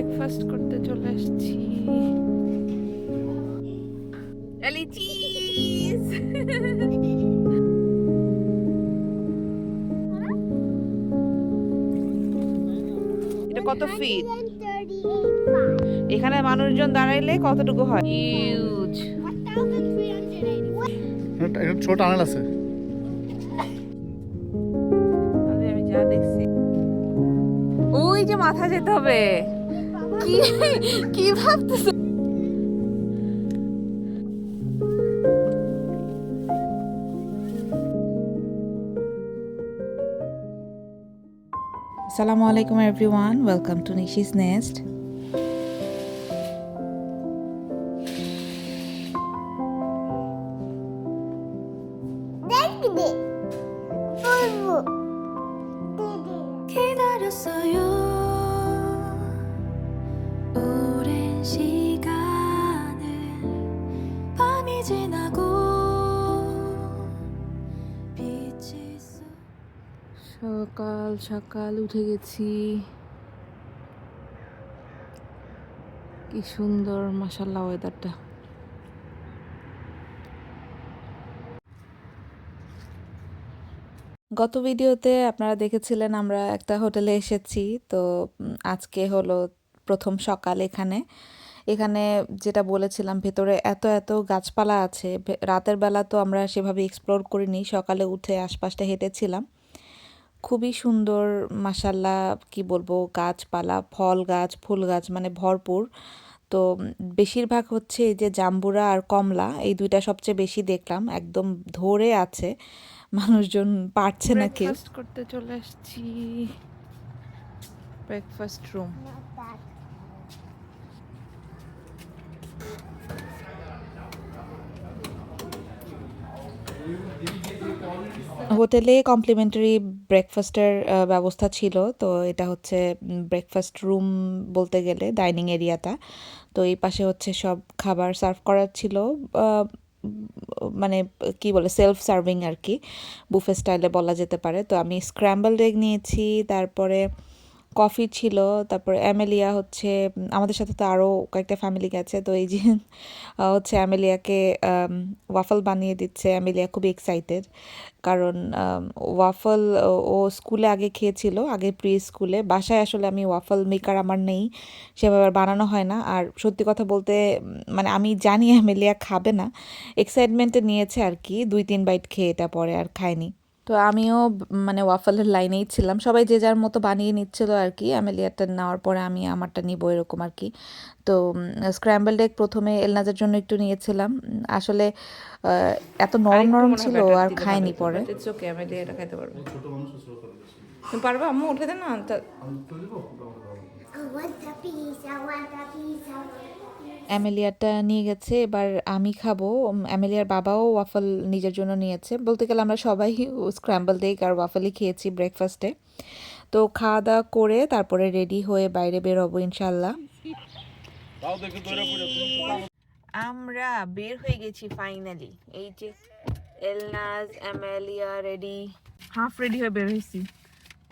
Breakfast করতে চলে আসছি। এলি চিজ এটা কত ফিট এখানে মানুষজন দাঁড়াইলে কতটুকু হয়? হিউজ ছোট টানেল আছে। আমি যা দেখছি। ওই যে মাথা যেতে হবে। কি কি ভাবতেছ Assalamu alaikum everyone. Welcome to Nishi's Nest. 기다렸어요 সকাল সকাল উঠে গেছি কি সুন্দর মাসাল্লাহ ওয়েদারটা গত ভিডিওতে আপনারা দেখেছিলেন আমরা একটা হোটেলে এসেছি, তো আজকে হলো প্রথম সকাল এখানে। এখানে যেটা বলেছিলাম ভেতরে এত এত গাছপালা আছে। রাতের বেলা তো আমরা সেভাবে এক্সপ্লোর করিনি সকালে উঠে আশপাশটা হেঁটেছিলাম। খুবই সুন্দর মাসাল্লাহ কি বলব গাছপালা ফল গাছ ফুল গাছ মানে ভরপুর। তো বেশিরভাগ হচ্ছে এই যে জাম্বুরা আর কমলা এই দুইটা সবচেয়ে বেশি দেখলাম। একদম ধরে আছে মানুষজন পারছে না কেউ। করতে চলে আসছি। ব্রেকফাস্ট রুম হোটেলে কমপ্লিমেন্টারি ব্রেকফাস্টের ব্যবস্থা ছিল। তো এটা হচ্ছে ব্রেকফাস্ট রুম বলতে গেলে ডাইনিং এরিয়াটা। তো এই পাশে হচ্ছে সব খাবার সার্ভ করার ছিল। মানে কি বলে সেলফ সার্ভিং আর কি। বুফে স্টাইলে বলা যেতে পারে। তো আমি স্ক্র্যাম্বল এগ নিয়েছি। তারপরে কফি ছিল, তারপরে অ্যামেলিয়া হচ্ছে, আমাদের সাথে তো আরও কয়েকটা ফ্যামিলি গেছে, তো এই যে হচ্ছে অ্যামেলিয়াকে ওয়াফল বানিয়ে দিচ্ছে। অ্যামেলিয়া খুবই এক্সাইটেড কারণ ওয়াফল ও স্কুলে আগে খেয়েছিল, আগে প্রি স্কুলে বাসায় আসলে আমি ওয়াফল মেকার আমার নেই, সেভাবে আর বানানো হয় না। আর সত্যি কথা বলতে মানে আমি জানি অ্যামেলিয়া খাবে না। এক্সাইটমেন্টে নিয়েছে আর কি দুই তিন বাইট খেয়ে এটা পরে আর খায়নি। তো আমিও মানে ওয়াফলের লাইনেই ছিলাম। সবাই যে যার মতো বানিয়ে নিচ্ছিল আর কি অ্যামেলিয়াটা নেওয়ার পরে আমি আমারটা নিবো এরকম আর কি তো স্ক্র্যাম্বল ডেক প্রথমে এলনাজের জন্য একটু নিয়েছিলাম। আসলে এত নরম নরম ছিল আর খায়নি পরে। ইটস ওকে দিয়ে এটা খাইতে পারব। তুমি পারবা? আম্মু উঠে দেন না। I want I want a piece. অ্যামেলিয়াটা নিয়ে গেছে, এবার আমি খাব। অ্যামেলিয়ার বাবাও ওয়াফল নিজের জন্য নিয়েছে। বলতে গেলে আমরা সবাই স্ক্র্যাম্বল এগ আর ওয়াফলই খেয়েছি ব্রেকফাস্টে তো খাওয়া দাওয়া করে তারপরে রেডি হয়ে বাইরে বেরোবো ইনশাল্লাহ আমরা বের হয়ে গেছি ফাইনালি এই যে Elnaz, Amelia ready half ready হয়ে বের হয়েছি।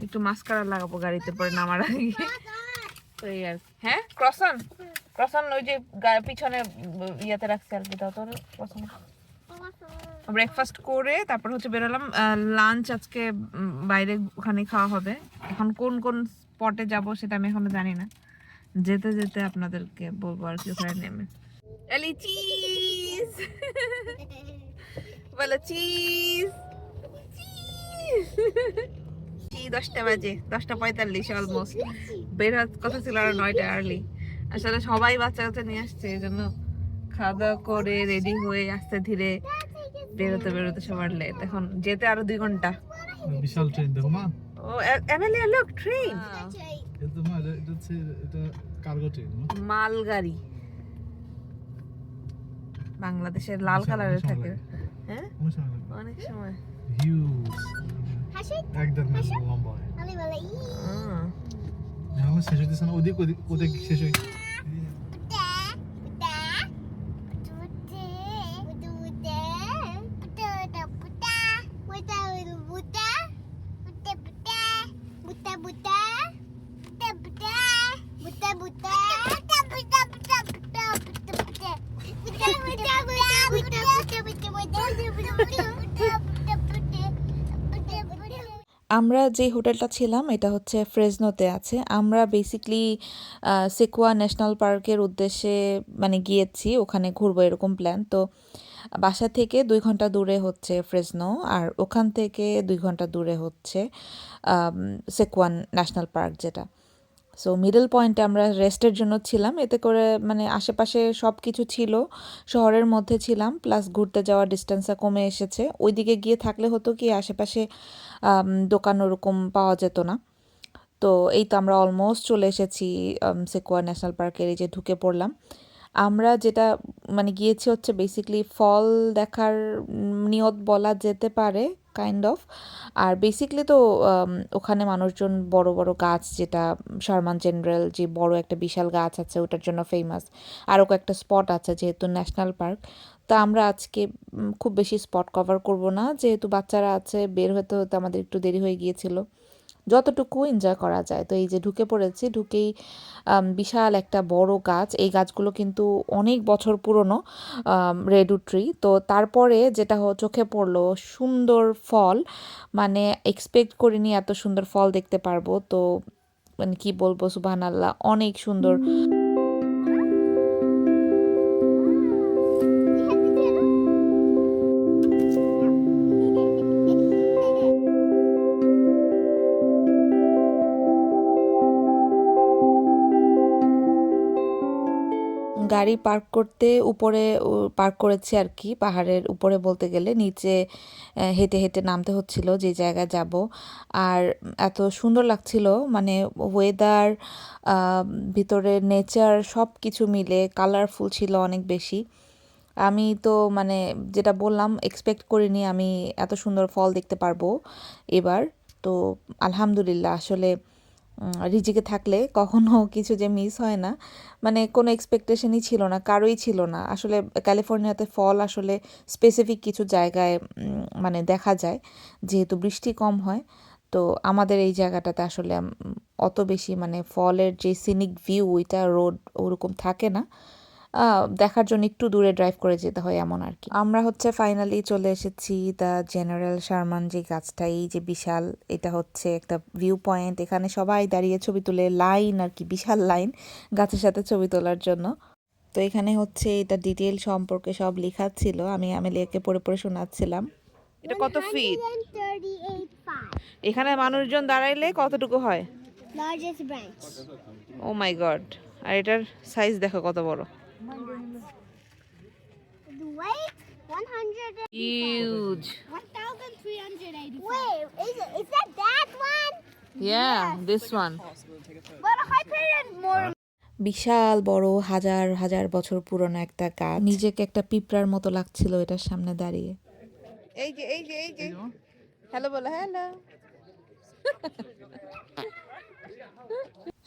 একটু মাস্কারা লাগাবো গাড়িতে পরে নামার আগে। হ্যাঁ ক্রসন ক্রসন ওই যে পিছনে ইয়াতে রাখছি আর কি তোর ক্রসন ব্রেকফাস্ট করে তারপর হচ্ছে বেরোলাম লাঞ্চ আজকে বাইরে ওখানে খাওয়া হবে। এখন কোন কোন স্পটে যাব সেটা আমি এখনও জানি না। যেতে যেতে আপনাদেরকে বলব আর কি ওখানে নেমে। এলি চিজ বলো চিজ দশটা বাজে, দশটা পঁয়তাল্লিশ অলমোস্ট বের কথা ছিল আর নয়টা আর্লি আসলে সবাই বাচ্চা কাচ্চা নিয়ে আসছে এই জন্য খাওয়া দাওয়া করে রেডি হয়ে আস্তে ধীরে বেরোতে বেরোতে সবার লেট এখন যেতে আরও দুই ঘণ্টা। বিশাল ট্রেন দেখো মা। ও এমএলএ লুক ট্রেন এটা মা এটা এটা হচ্ছে এটা কার্গো ট্রেন মালগাড়ি। বাংলাদেশের লাল কালারের থাকে। হ্যাঁ? অনেক সময় হিউজ একদম লম্বা শেষ হইতেছে না ওদিক ওদিক ওদিক শেষ হই আমরা যে হোটেলটা ছিলাম, এটা হচ্ছে ফ্রেজনোতে আছে। আমরা বেসিকলি সেকুয়া ন্যাশনাল পার্কের উদ্দেশ্যে মানে গিয়েছি, ওখানে ঘুরবো এরকম প্ল্যান তো বাসা থেকে দুই ঘণ্টা দূরে হচ্ছে ফ্রেজনো আর ওখান থেকে দুই ঘণ্টা দূরে হচ্ছে সেকুয়ান ন্যাশনাল পার্ক যেটা। সো মিডল পয়েন্টে আমরা রেস্টের জন্য ছিলাম। এতে করে মানে আশেপাশে সব কিছু ছিল, শহরের মধ্যে ছিলাম প্লাস ঘুরতে যাওয়ার ডিস্টেন্সটা কমে এসেছে। ওইদিকে গিয়ে থাকলে হতো কি, আশেপাশে দোকান ওরকম পাওয়া যেত না। তো এই তো আমরা অলমোস্ট চলে এসেছি সেকুয়া ন্যাশনাল পার্কের এই যে ঢুকে পড়লাম। আমরা যেটা মানে গিয়েছি হচ্ছে বেসিকলি ফল দেখার নিয়ত বলা যেতে পারে কাইন্ড অফ আর বেসিকলি তো ওখানে মানুষজন বড় বড় গাছ যেটা শারমান জেনারেল যে বড় একটা বিশাল গাছ আছে ওটার জন্য ফেমাস আরও কয়েকটা স্পট আছে যেহেতু ন্যাশনাল পার্ক তা আমরা আজকে খুব বেশি স্পট কভার করব না। যেহেতু বাচ্চারা আছে, বের হতে হতে আমাদের একটু দেরি হয়ে গিয়েছিল। যতটুকু এনজয় করা যায়। তো এই যে ঢুকে পড়েছি, ঢুকেই বিশাল একটা বড় গাছ। এই গাছগুলো কিন্তু অনেক বছর পুরনো রেডু ট্রি। তো তারপরে যেটা চোখে পড়ল, সুন্দর ফল। মানে এক্সপেক্ট করিনি এত সুন্দর ফল দেখতে পারব। তো মানে কি বলব সুবাহ আল্লাহ অনেক সুন্দর। গাড়ি পার্ক করতে উপরে পার্ক করেছি আর কি, পাহাড়ের উপরে বলতে গেলে, নিচে হেঁটে হেঁটে নামতে হচ্ছিল যে জায়গায় যাব। আর এত সুন্দর লাগছিল মানে ওয়েদার ভিতরে নেচার সব কিছু মিলে কালারফুল ছিল অনেক বেশি। আমি তো মানে যেটা বললাম এক্সপেক্ট করিনি আমি এত সুন্দর ফল দেখতে পারব এবার। তো আলহামদুলিল্লাহ, আসলে রিজিকে থাকলে কখনো কিছু যে মিস হয় না। মানে কোনো এক্সপেকটেশনই ছিল না, কারোই ছিল না। আসলে ক্যালিফোর্নিয়াতে ফল আসলে স্পেসিফিক কিছু জায়গায় মানে দেখা যায়, যেহেতু বৃষ্টি কম হয়। তো আমাদের এই জায়গাটাতে আসলে অত বেশি মানে ফলের যে সিনিক ভিউ ওইটা রোড ওরকম থাকে না। দেখার জন্য একটু দূরে ড্রাইভ করে যেতে হয় এমন আর কি। আমরা হচ্ছে ফাইনালি চলে এসেছি দ্য জেনারেল শারমান যে গাছটা এই যে বিশাল এটা হচ্ছে একটা ভিউ পয়েন্ট এখানে সবাই দাঁড়িয়ে ছবি তুলে লাইন আর কি বিশাল লাইন গাছের সাথে ছবি তোলার জন্য। তো এখানে হচ্ছে এটা ডিটেল সম্পর্কে সব লেখা ছিল আমি আমেলিয়াকে পড়ে পড়ে শোনাচ্ছিলাম। এটা কত ফিট এখানে মানুষজন দাঁড়াইলে কতটুকু হয়? ও মাই গড আর এটার সাইজ দেখো কত বড় The weight 100. হিউজ 1380. Wait, is it? Is that that one? Yeah this one But I put it more. বিশাল বড় হাজার হাজার বছর পুরনো একটা গাছ নিজেকে একটা পিঁপড়ার মতো লাগছিল এটার সামনে দাঁড়িয়ে এই যে এই যে এই যে হ্যালো বলো হ্যালো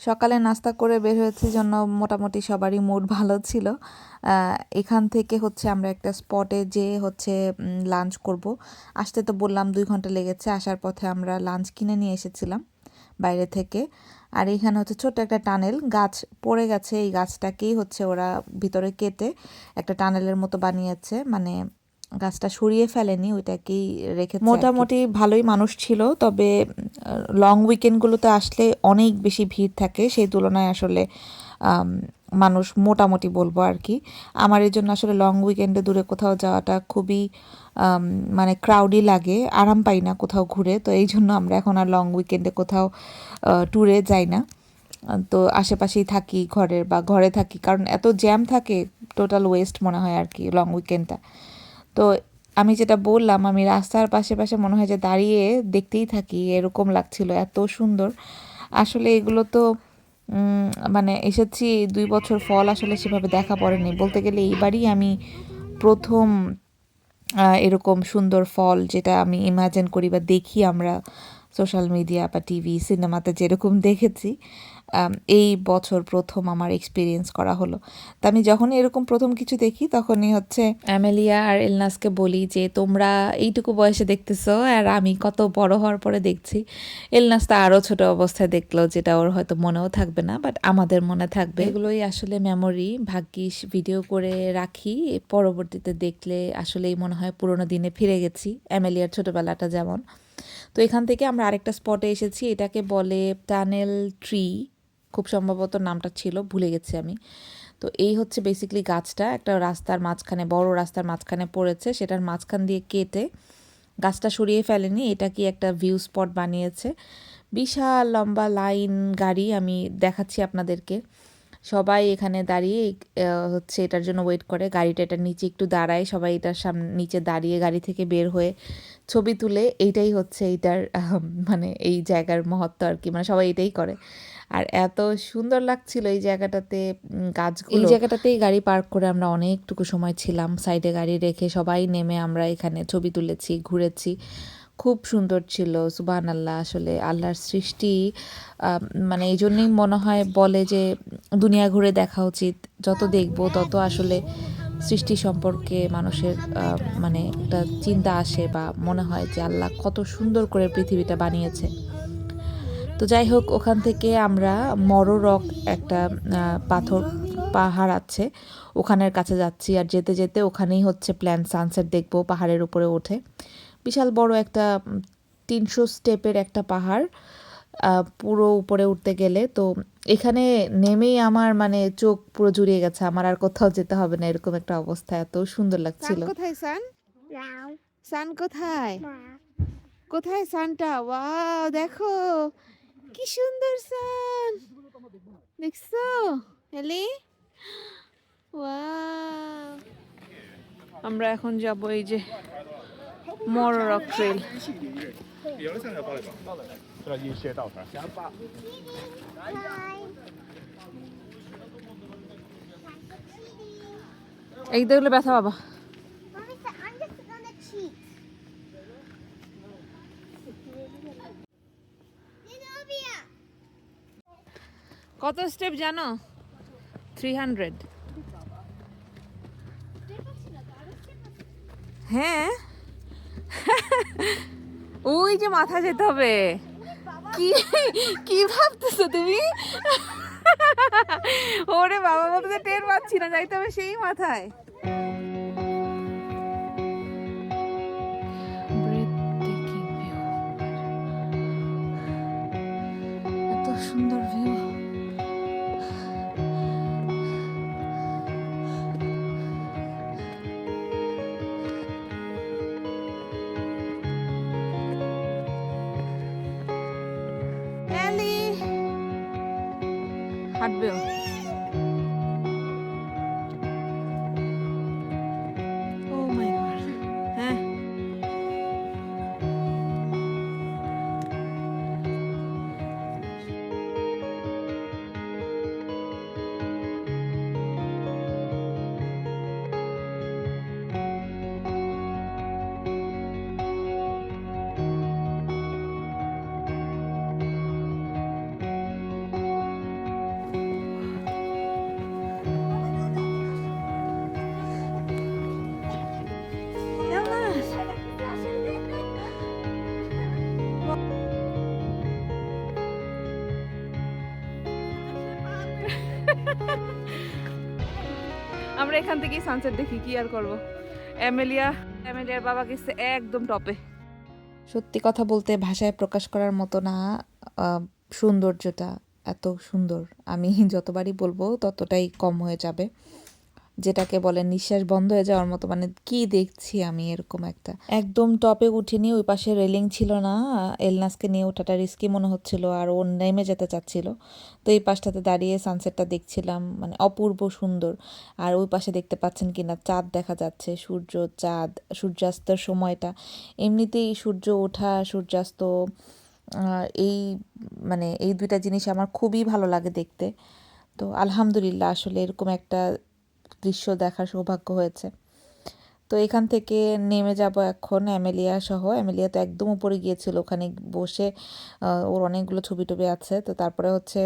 সকালে নাস্তা করে বের হয়েছি জন্য মোটামুটি সবারই মুড ভালো ছিল। এখান থেকে হচ্ছে আমরা একটা স্পটে যে হচ্ছে লাঞ্চ করব। আসতে তো বললাম দুই ঘণ্টা লেগেছে, আসার পথে আমরা লাঞ্চ কিনে নিয়ে এসেছিলাম বাইরে থেকে। আর এখানে হচ্ছে ছোট্ট একটা টানেল, গাছ পড়ে গেছে, এই গাছটাকেই হচ্ছে ওরা ভিতরে কেটে একটা টানেলের মতো বানিয়েছে মানে গাছটা সরিয়ে ফেলেনি, ওইটাকেই রেখে মোটামুটি ভালোই মানুষ ছিল, তবে লং উইকেন্ডগুলোতে আসলে অনেক বেশি ভিড় থাকে, সেই তুলনায় আসলে মানুষ মোটামুটি বলব আর কি। আমার এই জন্য আসলে লং উইকেন্ডে দূরে কোথাও যাওয়াটা খুবই মানে ক্রাউডি লাগে, আরাম পাই না কোথাও ঘুরে, তো এই জন্য আমরা এখন আর লং উইকেন্ডে কোথাও ট্যুরে যাই না। তো আশেপাশেই থাকি ঘরের বা ঘরে থাকি, কারণ এত জ্যাম থাকে টোটাল ওয়েস্ট মনে হয় আর কি লং উইকেন্ডটা তো আমি যেটা বললাম, আমি রাস্তার পাশে পাশে মনে হয় যে দাঁড়িয়ে দেখতেই থাকি, এরকম লাগছিল, এত সুন্দর। আসলে এগুলো তো মানে এসেছি দুই বছর ফল আসলে সেভাবে দেখা পড়েনি। বলতে গেলে এইবারই আমি প্রথম এরকম সুন্দর ফল যেটা আমি ইমাজিন করি বা দেখি আমরা। সোশ্যাল মিডিয়া বা টিভি, সিনেমাতে যেরকম দেখেছি এই বছর প্রথম আমার এক্সপিরিয়েন্স করা হলো। তা আমি যখনই এরকম প্রথম কিছু দেখি, তখনই হচ্ছে অ্যামেলিয়া আর এলনাসকে বলি যে, তোমরা এইটুকু বয়সে দেখতেছো আর আমি কত বড় হওয়ার পরে দেখছি। এলনাস তো আরও ছোট অবস্থায় দেখল, যেটা ওর হয়তো মনেও থাকবে না বাট আমাদের মনে থাকবে। এগুলোই আসলে মেমোরি ভাগ্যিস ভিডিও করে রাখি। পরবর্তীতে দেখলে আসলেই মনে হয় পুরোনো দিনে ফিরে গেছি, অ্যামেলিয়ার ছোটবেলাটা যেমন। তো এখান থেকে আমরা আরেকটা স্পটে এসেছি, এটাকে বলে টানেল ট্রি খুব সম্ভবত নামটা ছিল, ভুলে গেছি আমি। তো এই হচ্ছে বেসিক্যালি গাছটা, একটা রাস্তার মাঝখানে, বড় রাস্তার মাঝখানে পড়েছে, সেটার মাঝখান দিয়ে কেটে গাছটা সরিয়ে ফেলেনি, এটা কি একটা ভিউ স্পট বানিয়েছে। বিশাল লম্বা লাইন গাড়ি আমি দেখাচ্ছি আপনাদেরকে। সবাই এখানে দাঁড়িয়ে হচ্ছে এটার জন্য ওয়েট করে। গাড়িটা এটার নিচে একটু দাঁড়ায়, সবাই এটার সামনে নিচে দাঁড়িয়ে গাড়ি থেকে বের হয়ে ছবি তুলে, এইটাই হচ্ছে এইটার মানে এই জায়গার মহত্ব আর কি। মানে সবাই এটাই করে। আর এত সুন্দর লাগছিল এই জায়গাটাতে গাছগুলো এই জায়গাটাতেই গাড়ি পার্ক করে আমরা অনেকটুকু সময় ছিলাম। সাইডে গাড়ি রেখে সবাই নেমে আমরা এখানে ছবি তুলেছি, ঘুরেছি। খুব সুন্দর ছিল সুবাহান আল্লাহ আসলে আল্লাহর সৃষ্টি মানে এই জন্যই মনে হয় বলে যে দুনিয়া ঘুরে দেখা উচিত, যত দেখব তত আসলে সৃষ্টি সম্পর্কে মানুষের মানে একটা চিন্তা আসে বা মনে হয় যে আল্লাহ কত সুন্দর করে পৃথিবীটা বানিয়েছে। তো যাই হোক, ওখান থেকে আমরা মররক একটা পাথর পাহাড় আছে, ওখানের কাছে যাচ্ছি। আর যেতে যেতে ওখানেই হচ্ছে প্ল্যান সানসেট দেখব পাহাড়ের উপরে ওঠে বিশাল বড় একটা তিনশো স্টেপের একটা পাহাড় আহ, পুরো উপরে উঠতে গেলে। তো এখানে নেমেই আমার মানে চোখ পুরো জুড়িয়ে গেছে। আমার আর কোথাও যেতে হবে না এরকম একটা অবস্থা। এত সুন্দর লাগছিল। কোথায় সান? সান কোথায়? কোথায় সানটা? ওয়াও দেখো। কি সুন্দর সান। দেখছ? এলি ওয়াও। আমরা এখন যাব এই যে এই দেখলে ব্যথা! কত স্টেপ জানো? থ্রি হান্ড্রেড হ্যাঁ? ওই যে মাথা যেতে হবে। কি কি ভাবতেছো তুমি? ওরে বাবা, বলতে টের পাচ্ছি না যাইতে হবে সেই মাথায়। সুন্দর ভিউ Claro. এখান থেকেই সানসেট দেখি, কি আর করব? অ্যামেলিয়া এমেলিয়ার বাবা গেছে একদম টপে সত্যি কথা বলতে ভাষায় প্রকাশ করার মতো না সৌন্দর্যটা এত সুন্দর। আমি যতবারই বলব ততটাই কম হয়ে যাবে। যেটাকে বলে নিঃশ্বাস বন্ধ হয়ে যাওয়ার মতো মানে কি দেখছি আমি এরকম একটা। একদম টপে উঠিনি, ওই পাশে রেলিং ছিল না, এলনাসকে নিয়ে ওঠাটা রিস্কি মনে হচ্ছিল, আর ও নেমে যেতে চাচ্ছিল। তো এই পাশটাতে দাঁড়িয়ে সানসেটটা দেখছিলাম মানে অপূর্ব সুন্দর। আর ওই পাশে দেখতে পাচ্ছেন কিনা, চাঁদ দেখা যাচ্ছে, সূর্য, চাঁদ, সূর্যাস্তের সময়টা। এমনিতেই সূর্য ওঠা, সূর্যাস্ত এই মানে এই দুইটা জিনিস আমার খুবই ভালো লাগে দেখতে। তো আলহামদুলিল্লাহ, আসলে এরকম একটা দৃশ্য দেখার সৌভাগ্য হয়েছে। তো এখান থেকে নেমে যাব এখন অ্যামেলিয়া সহ। অ্যামেলিয়া তো একদম উপরে গিয়েছিল, ওখানে বসে ওর অনেকগুলো ছবি টবি আছে। তো তারপরে হচ্ছে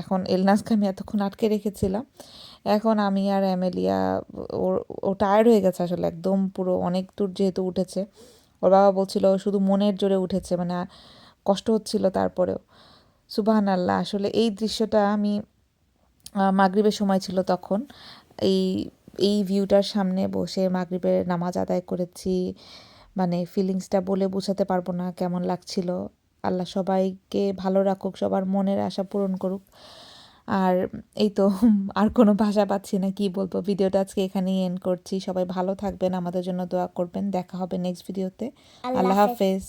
এখন এলনাসকে আমি এতক্ষণ আটকে রেখেছিলাম। এখন আমি আর অ্যামেলিয়া, ওর, ও টায়ার্ড হয়ে গেছে আসলে, একদম পুরো অনেক দূর যেহেতু উঠেছে। ওর বাবা বলছিল শুধু মনের জোরে উঠেছে মানে কষ্ট হচ্ছিল তারপরেও। সুবাহান আল্লাহ আসলে এই দৃশ্যটা আমি মাগরিবের সময় ছিল তখন। এই এই ভিউটার সামনে বসে মাগরিবের নামাজ আদায় করেছি। মানে ফিলিংসটা বলে বোঝাতে পারব না কেমন লাগছিল। আল্লাহ সবাইকে ভালো রাখুক সবার মনের আশা পূরণ করুক। আর এই তো আর কোনো ভাষা পাচ্ছি না কি বলব? ভিডিওটা আজকে এখানেই এন্ড করছি। সবাই ভালো থাকবেন আমাদের জন্য দোয়া করবেন। দেখা হবে নেক্সট ভিডিওতে আল্লাহ হাফেজ।